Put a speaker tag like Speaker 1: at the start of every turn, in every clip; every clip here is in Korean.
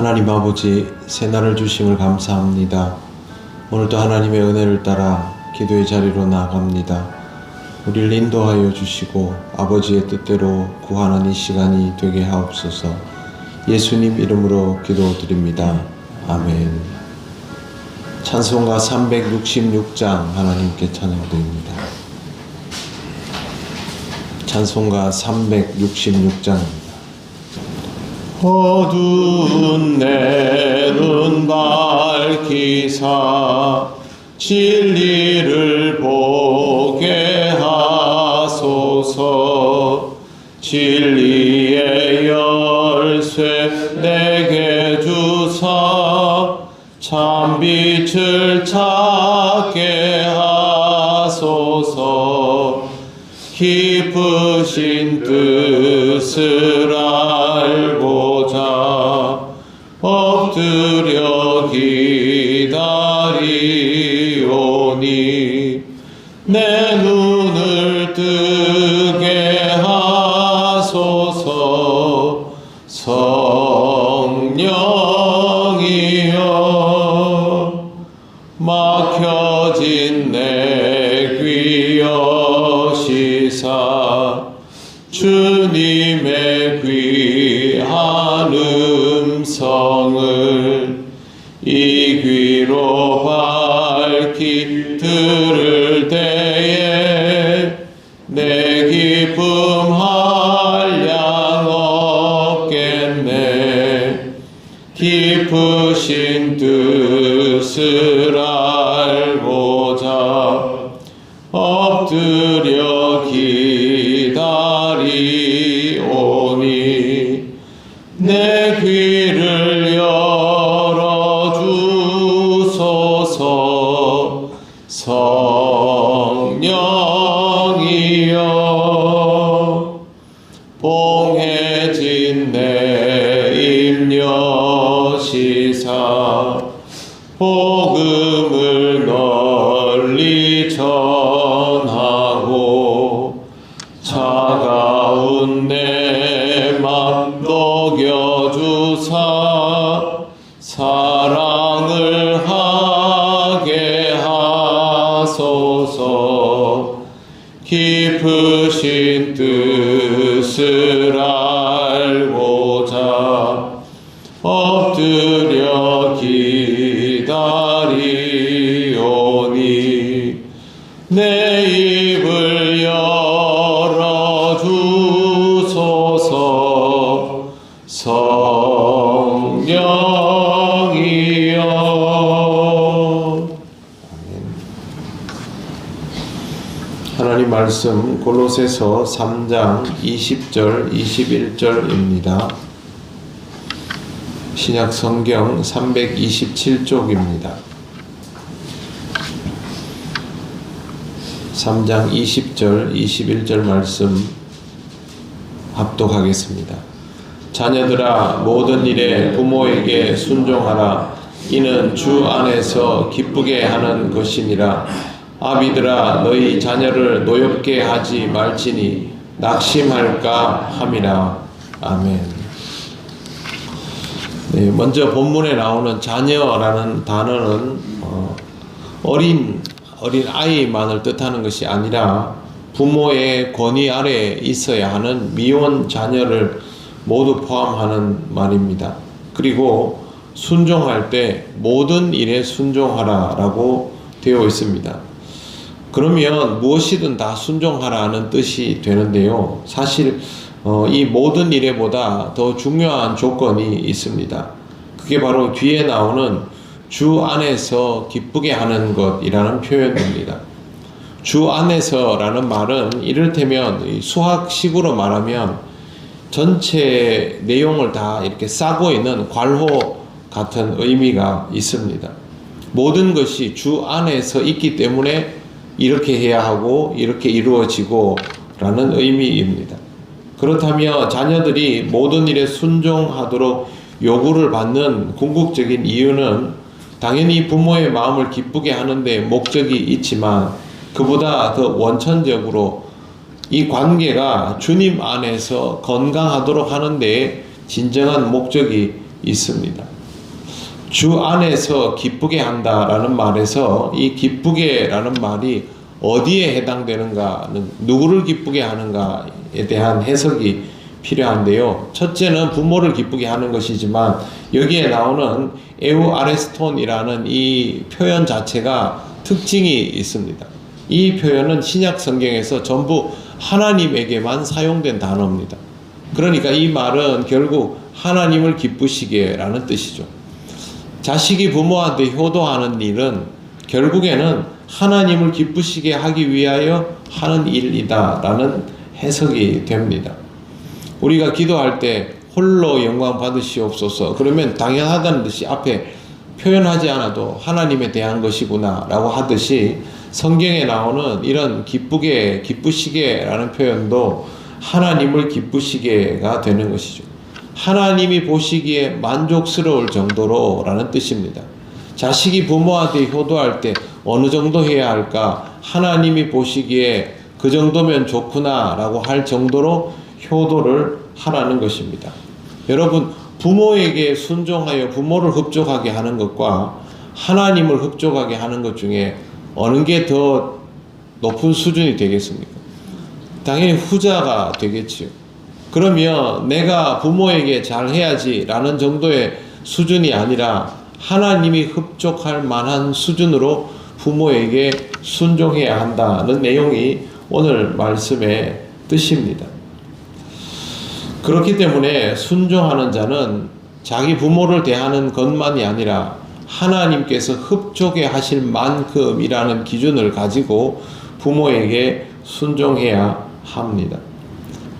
Speaker 1: 하나님 아버지 새날을 주심을 감사합니다. 오늘도 하나님의 은혜를 따라 기도의 자리로 나아갑니다. 우리를 인도하여 주시고 아버지의 뜻대로 구하는 이 시간이 되게 하옵소서. 예수님 이름으로 기도드립니다. 아멘. 찬송가 366장 하나님께 찬양드립니다. 찬송가 366장입니다. 어두운 내 눈 밝히사 진리를 보게 하소서. 진리의 열쇠 내게 주사 참 빛을 찾게 하소서. 깊으신 뜻을 엎드려 기다리오니 내 눈을 뜨게 하소서. 성령이여 막혀진 내 귀여시사 주님의 귀한 음성을 이 귀로 밝히 들을 때에 내 기쁨 한량 없겠네. 깊으신 뜻을 알고자 엎드려 봉해진 내 임여시사 복음을 널리 전하고 차가운 내 맘 녹여주사 사랑을 하게 하소서 깊으신 뜻을 알고자 엎드려 기다리오니 내 입을 열어 주소서. 성령이여 하나님 말씀 골로새서 3장 20절 21절입니다. 신약 성경 327쪽입니다. 3장 20절 21절 말씀 합독하겠습니다. 자녀들아 모든 일에 부모에게 순종하라 이는 주 안에서 기쁘게 하는 것이니라 아비들아 너희 자녀를 노엽게 하지 말지니 낙심할까 함이라 아멘. 네, 먼저 본문에 나오는 자녀라는 단어는 어, 어린 어린 아이만을 뜻하는 것이 아니라 부모의 권위 아래에 있어야 하는 미혼 자녀를 모두 포함하는 말입니다. 그리고 순종할 때 모든 일에 순종하라라고 되어 있습니다. 그러면 무엇이든 다 순종하라는 뜻이 되는데요. 사실 어, 이 모든 일에보다 더 중요한 조건이 있습니다. 그게 바로 뒤에 나오는 주 안에서 기쁘게 하는 것이라는 표현입니다. 주 안에서라는 말은 이를테면 이 수학식으로 말하면 전체 내용을 다 이렇게 싸고 있는 괄호 같은 의미가 있습니다. 모든 것이 주 안에서 있기 때문에 이렇게 해야 하고 이렇게 이루어지고 라는 의미입니다. 그렇다면 자녀들이 모든 일에 순종하도록 요구를 받는 궁극적인 이유는 당연히 부모의 마음을 기쁘게 하는데 목적이 있지만 그보다 더 원천적으로 이 관계가 주님 안에서 건강하도록 하는데 진정한 목적이 있습니다. 주 안에서 기쁘게 한다라는 말에서 이 기쁘게라는 말이 어디에 해당되는가는 누구를 기쁘게 하는가에 대한 해석이 필요한데요. 첫째는 부모를 기쁘게 하는 것이지만 여기에 나오는 에우 아레스톤이라는 이 표현 자체가 특징이 있습니다. 이 표현은 신약 성경에서 전부 하나님에게만 사용된 단어입니다. 그러니까 이 말은 결국 하나님을 기쁘시게라는 뜻이죠. 자식이 부모한테 효도하는 일은 결국에는 하나님을 기쁘시게 하기 위하여 하는 일이다라는 해석이 됩니다. 우리가 기도할 때 홀로 영광 받으시옵소서 그러면 당연하다는 듯이 앞에 표현하지 않아도 하나님에 대한 것이구나라고 하듯이 성경에 나오는 이런 기쁘게 기쁘시게라는 표현도 하나님을 기쁘시게가 되는 것이죠. 하나님이 보시기에 만족스러울 정도로 라는 뜻입니다. 자식이 부모한테 효도할 때 어느 정도 해야 할까? 하나님이 보시기에 그 정도면 좋구나 라고 할 정도로 효도를 하라는 것입니다. 여러분, 부모에게 순종하여 부모를 흡족하게 하는 것과 하나님을 흡족하게 하는 것 중에 어느 게 더 높은 수준이 되겠습니까? 당연히 후자가 되겠지요. 그러면 내가 부모에게 잘해야지 라는 정도의 수준이 아니라 하나님이 흡족할 만한 수준으로 부모에게 순종해야 한다는 내용이 오늘 말씀의 뜻입니다. 그렇기 때문에 순종하는 자는 자기 부모를 대하는 것만이 아니라 하나님께서 흡족해 하실 만큼이라는 기준을 가지고 부모에게 순종해야 합니다.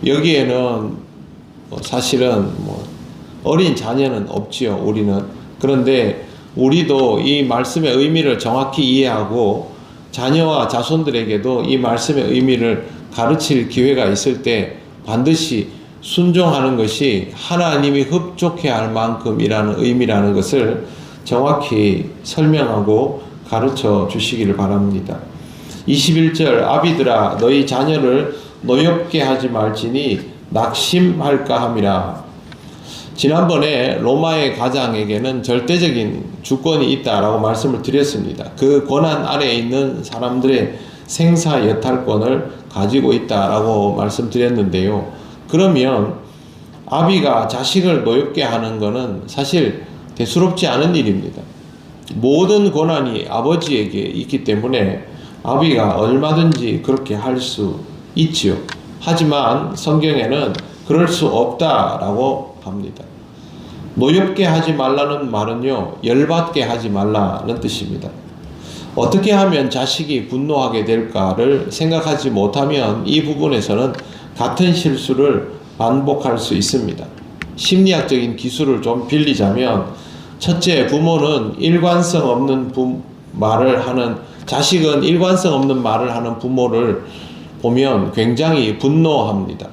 Speaker 1: 여기에는 뭐 사실은 뭐 어린 자녀는 없지요, 우리는. 그런데 우리도 이 말씀의 의미를 정확히 이해하고 자녀와 자손들에게도 이 말씀의 의미를 가르칠 기회가 있을 때 반드시 순종하는 것이 하나님이 흡족해 할 만큼이라는 의미라는 것을 정확히 설명하고 가르쳐 주시기를 바랍니다. 21절 아비들아 너희 자녀를 노엽게 하지 말지니 낙심할까 함이라. 지난번에 로마의 가장에게는 절대적인 주권이 있다라고 말씀을 드렸습니다. 그 권한 아래에 있는 사람들의 생사 여탈권을 가지고 있다라고 말씀드렸는데요. 그러면 아비가 자식을 노엽게 하는 것은 사실 대수롭지 않은 일입니다. 모든 권한이 아버지에게 있기 때문에 아비가 얼마든지 그렇게 할 수 있지요. 하지만 성경에는 그럴 수 없다라고 합니다. 노엽게 하지 말라는 말은요, 열받게 하지 말라는 뜻입니다. 어떻게 하면 자식이 분노하게 될까를 생각하지 못하면 이 부분에서는 같은 실수를 반복할 수 있습니다. 심리학적인 기술을 좀 빌리자면 첫째 부모는 일관성 없는 부, 말을 하는 자식은 일관성 없는 말을 하는 부모를 보면 굉장히 분노합니다.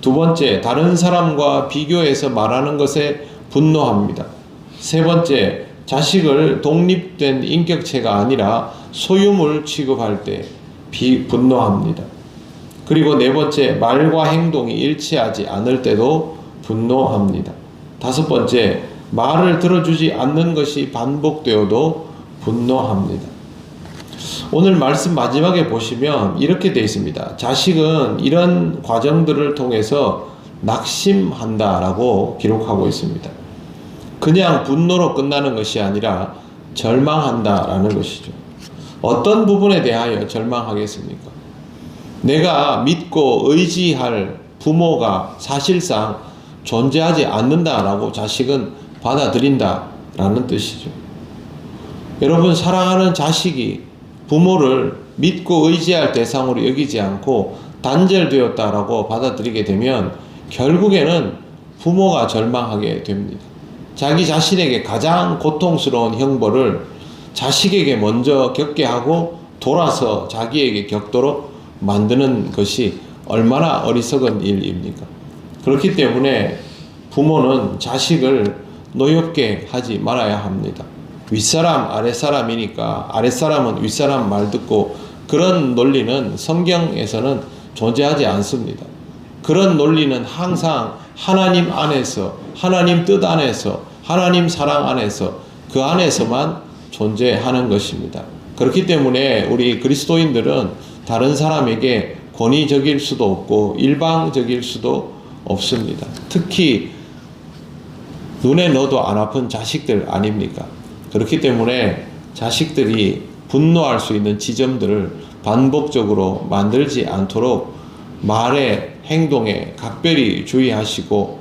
Speaker 1: 두 번째 다른 사람과 비교해서 말하는 것에 분노합니다. 세 번째 자식을 독립된 인격체가 아니라 소유물 취급할 때 비, 분노합니다. 그리고 네 번째, 말과 행동이 일치하지 않을 때도 분노합니다. 다섯 번째, 말을 들어주지 않는 것이 반복되어도 분노합니다. 오늘 말씀 마지막에 보시면 이렇게 되어 있습니다. 자식은 이런 과정들을 통해서 낙심한다라고 기록하고 있습니다. 그냥 분노로 끝나는 것이 아니라 절망한다라는 것이죠. 어떤 부분에 대하여 절망하겠습니까? 내가 믿고 의지할 부모가 사실상 존재하지 않는다라고 자식은 받아들인다라는 뜻이죠. 여러분 사랑하는 자식이 부모를 믿고 의지할 대상으로 여기지 않고 단절되었다라고 받아들이게 되면 결국에는 부모가 절망하게 됩니다. 자기 자신에게 가장 고통스러운 형벌을 자식에게 먼저 겪게 하고 돌아서 자기에게 겪도록 만드는 것이 얼마나 어리석은 일입니까? 그렇기 때문에 부모는 자식을 노엽게 하지 말아야 합니다. 윗사람, 아랫사람이니까 아랫사람은 윗사람 말 듣고 그런 논리는 성경에서는 존재하지 않습니다. 그런 논리는 항상 하나님 안에서, 하나님 뜻 안에서 하나님 사랑 안에서 그 안에서만 존재하는 것입니다. 그렇기 때문에 우리 그리스도인들은 다른 사람에게 권위적일 수도 없고 일방적일 수도 없습니다. 특히 눈에 넣어도 안 아픈 자식들 아닙니까? 그렇기 때문에 자식들이 분노할 수 있는 지점들을 반복적으로 만들지 않도록 말에 행동에 각별히 주의하시고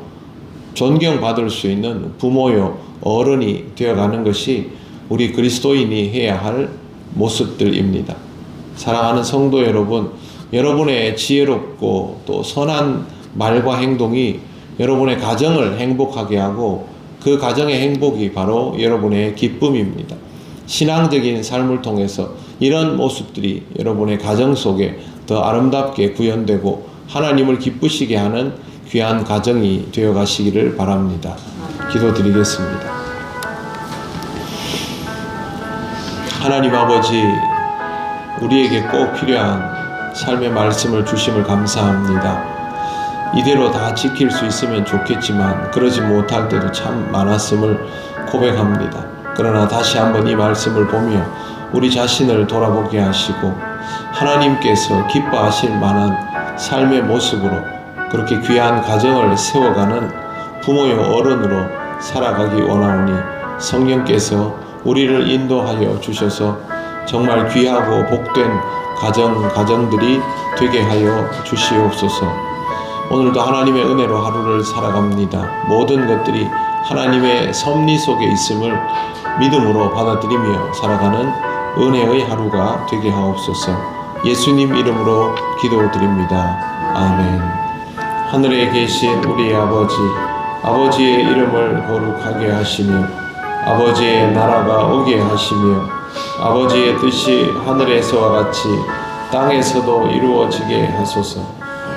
Speaker 1: 존경받을 수 있는 부모요 어른이 되어가는 것이 우리 그리스도인이 해야 할 모습들입니다. 사랑하는 성도 여러분, 여러분의 지혜롭고 또 선한 말과 행동이 여러분의 가정을 행복하게 하고 그 가정의 행복이 바로 여러분의 기쁨입니다. 신앙적인 삶을 통해서 이런 모습들이 여러분의 가정 속에 더 아름답게 구현되고 하나님을 기쁘시게 하는 귀한 가정이 되어 가시기를 바랍니다. 기도드리겠습니다. 하나님 아버지, 우리에게 꼭 필요한 삶의 말씀을 주심을 감사합니다. 이대로 다 지킬 수 있으면 좋겠지만 그러지 못할 때도 참 많았음을 고백합니다. 그러나 다시 한번 이 말씀을 보며 우리 자신을 돌아보게 하시고 하나님께서 기뻐하실 만한 삶의 모습으로 그렇게 귀한 가정을 세워가는 부모요 어른으로 살아가기 원하오니 성령께서 우리를 인도하여 주셔서 정말 귀하고 복된 가정 가정들이 되게 하여 주시옵소서. 오늘도 하나님의 은혜로 하루를 살아갑니다. 모든 것들이 하나님의 섭리 속에 있음을 믿음으로 받아들이며 살아가는 은혜의 하루가 되게 하옵소서. 예수님 이름으로 기도드립니다. 아멘. 하늘에 계신 우리 아버지, 아버지의 이름을 거룩하게 하시며, 아버지의 나라가 오게 하시며, 아버지의 뜻이 하늘에서와 같이 땅에서도 이루어지게 하소서.